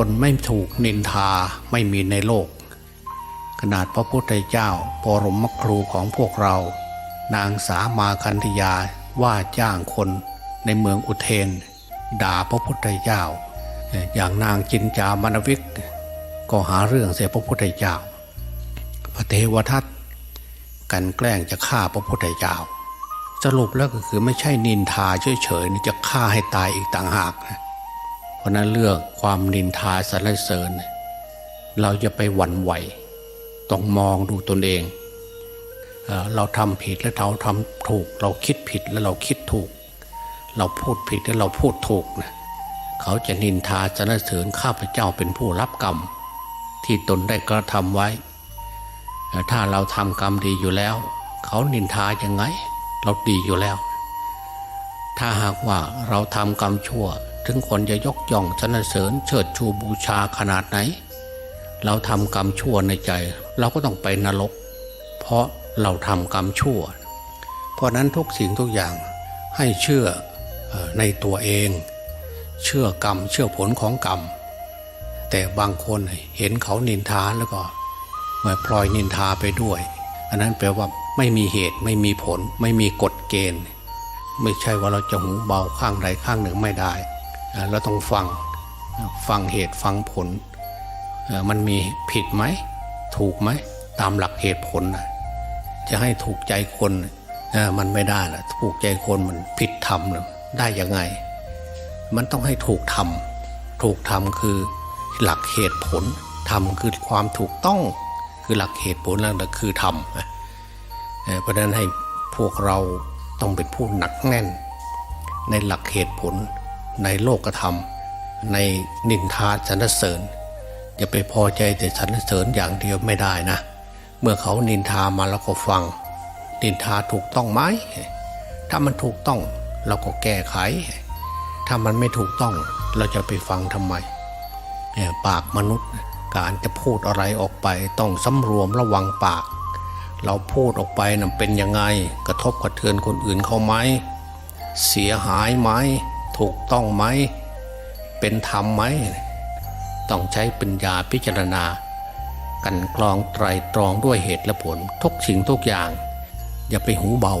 คนไม่ถูกนินทาไม่มีในโลก ขนาดพระพุทธเจ้าปรมครูของพวกเรา นางสามาคันธยาว่าจ้างคนในเมืองอุเทน ด่าพระพุทธเจ้า อย่างนางจินจามนวิก ก็หาเรื่องเสียพระพุทธเจ้า พระเทวทัตกันแกล้งจะฆ่าพระพุทธเจ้า สรุปแล้วก็คือไม่ใช่นินทาเฉยๆจะฆ่าให้ตายอีกต่างหากนะ ราะนั้นเรื่องความนินทาสรรเสริญ เราจะไปหวั่นไหว ต้องมองดูตนเอง เราทำผิดแล้วเราทำถูก เราคิดผิดแล้วเราคิดถูก เราพูดผิดแล้วเราพูดถูกนะเขาจะนินทาสรรเสริญข้าพเจ้าเป็นผู้รับกรรม ที่ตนได้กระทำไว้ ถ้าเราทำกรรมดีอยู่แล้ว เขานินทายังไง เราดีอยู่แล้ว ถ้าหากว่าเราทำกรรมชั่ว ถึงคนจะยกย่องสรรเสริญเชิดชูบูชาขนาดไหน เราทำกรรมชั่วในใจ เราก็ต้องไปนรก เพราะเราทำกรรมชั่ว เพราะนั้นทุกสิ่งทุกอย่างให้เชื่อในตัวเอง เชื่อกรรมเชื่อผลของกรรม แต่บางคนเห็นเขานินทาแล้วก็มาพลอยนินทาไปด้วย อันนั้นแปลว่าไม่มีเหตุไม่มีผล ไม่มีกฎเกณฑ์ ไม่ใช่ว่าเราจะหูเบาข้างใดข้างหนึ่งไม่ได้ เราต้องฟังฟังเหตุฟังผล มันมีผิดไหม ถูกไหม ตามหลักเหตุผลนะจะให้ถูกใจคนมันไม่ได้นะถูกใจคนมันผิดธรรมนะได้ยังไง มันต้องให้ถูกทำถูกทำคือหลักเหตุผลทำคือความถูกต้องคือหลักเหตุผลแล้วก็คือธรรมเพราะนั้นให้พวกเรา ต้องเป็นผู้หนักแน่น ในหลักเหตุผลในโลกธรรม ในนินทาสรรเสริญอย่าไปพอใจแต่สรรเสริญอย่างเดียวไม่ได้นะ เมื่อเขานินทามาแล้วก็ฟัง นินทาถูกต้องไหมถ้ามันถูกต้องเราก็แก้ไข ถ้ามันไม่ถูกต้องเราจะไปฟังทำไมเนี่ยปากมนุษย์การจะพูดอะไรออกไปต้องสำรวมระวังปาก เราพูดออกไปนะเป็นยังไง กระทบกระเทือนคนอื่นเขาไหม เสียหายไหม ถูกต้องไหม เป็นธรรมไหม ต้องใช้ปัญญาพิจารณา กันกรองไตรตรองด้วยเหตุและผลทุกสิ่งทุกอย่าง อย่าไปหูเบา